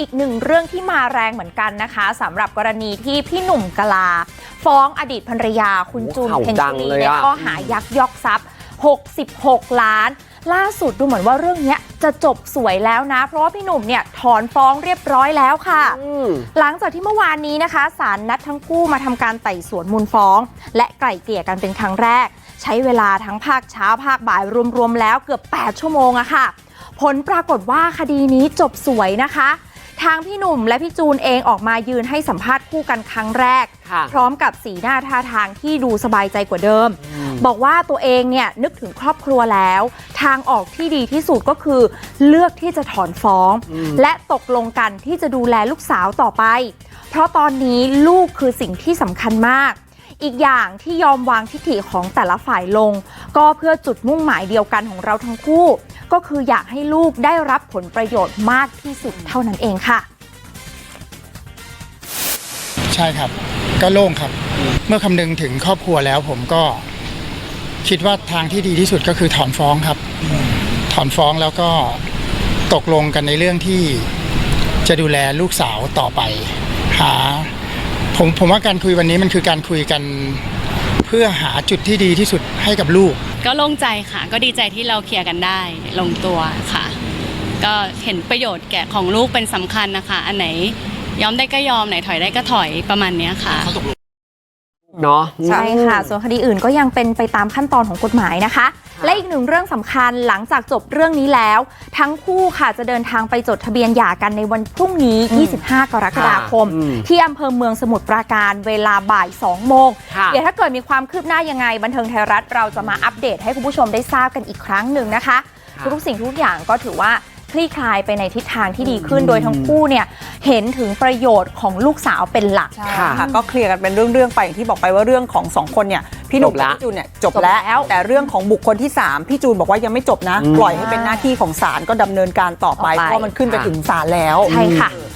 อีกหนึ่งเรื่องที่มาแรงเหมือนกันนะคะสำหรับกรณีที่พี่หนุ่มกลา ฟ้องอดีตภรรยาคุณจูนโอ้โหเพนข่าวดัชุงรีเลยในอะข้อหายักยอกทรัพย์ 66 ล้าน ล่าสุดดูเหมือนว่าเรื่องเนี้ยจะจบสวยแล้วนะ เพราะว่าพี่หนุ่มเนี่ยถอนฟ้องเรียบร้อยแล้วค่ะอืมหลังจากที่เมื่อวานนี้นะคะศาลนัดทั้งคู่มาทำการไต่สวนมูลฟ้อง และไกล่เกลี่ยกันเป็นครั้งแรก ใช้เวลาทั้งภาคเช้าภาคบ่ายรวมๆแล้วเกือบ 8 ชั่วโมงอะค่ะ ผลปรากฏว่าคดีนี้จบสวยนะคะ ทางพี่หนุ่มและพี่จูนเองออกมายืนให้สัมภาษณ์คู่กันครั้งแรกค่ะพร้อมกับสีหน้าท่าทางที่ดูสบายใจกว่าเดิม บอกว่าตัวเองเนี่ยนึกถึงครอบครัวแล้ว ทางออกที่ดีที่สุดก็คือ เลือกที่จะถอนฟ้องอืมและตกลงกันที่จะดูแลลูกสาวต่อไป เพราะตอนนี้ลูกคือสิ่งที่สำคัญมากอีกอย่างที่ยอมวางทิฐิของแต่ละฝ่ายลง ก็เพื่อจุดมุ่งหมายเดียวกันของเราทั้งคู่ ก็คืออยากให้ลูกได้รับผลประโยชน์มากที่สุดเท่านั้นเองค่ะ ใช่ครับก็โล่งครับ เมื่อคำนึงถึงครอบครัวแล้วผมก็คิดว่าทางที่ดีที่สุดก็คือถอนฟ้องครับ ถอนฟ้องแล้วก็ตกลงกันในเรื่องที่จะดูแลลูกสาวต่อไป หา ผมผมว่าการคุยวันนี้มันคือการคุยกัน เพื่อหาจุดที่ดีที่สุดให้กับลูก ก็โล่งใจค่ะ ก็ดีใจที่เราเคลียร์กันได้ลงตัวค่ะ ก็เห็นประโยชน์แก่ของลูกเป็นสำคัญนะคะ อันไหนยอมได้ก็ยอมไหนถอยได้ก็ถอยประมาณเนี้ยค่ะ เนาะใช่ค่ะ ส่วนคดีอื่นก็ยังเป็นไปตามขั้นตอนของกฎหมายนะคะ และอีกหนึ่งเรื่องสำคัญหลังจากจบเรื่องนี้แล้ว ทั้งคู่ค่ะจะเดินทางไปจดทะเบียนหย่ากันในวันพรุ่งนี้ 25 กรกฎาคมอืมที่อำเภอเมืองสมุทรปราการเวลาบ่าย 2 โมงค่ะเดี๋ยวถ้าเกิดมีความคืบหน้ายังไง บันเทิงไทยรัฐเราจะมาอัปเดตให้คุณผู้ชมได้ทราบกันอีกครั้งหนึ่งนะคะค่ะทุกๆสิ่งทุกอย่างก็ถือว่าคลี่คลายไปในทิศทางที่ดีขึ้นโดยทั้งคู่เนี่ย เห็นถึงประโยชน์ของลูกสาวเป็นหลัก ใช่ค่ะก็เคลียร์กันเป็นเรื่องๆไปอย่างที่บอกไปว่าเรื่องของสองคนเนี่ยพี่หนุ่มจบกับละพี่จูนเนี่ยจบจบแล้วแล้วแต่เรื่องของบุคคลที่ 3 พี่จูนบอกว่ายังไม่จบนะอืมปล่อยให้เป็นหน้าที่ของศาลก็ดำเนินการต่อไปต่อไป เพราะมันขึ้นไปค่ะถึงศาลแล้ว ใช่ค่ะอืม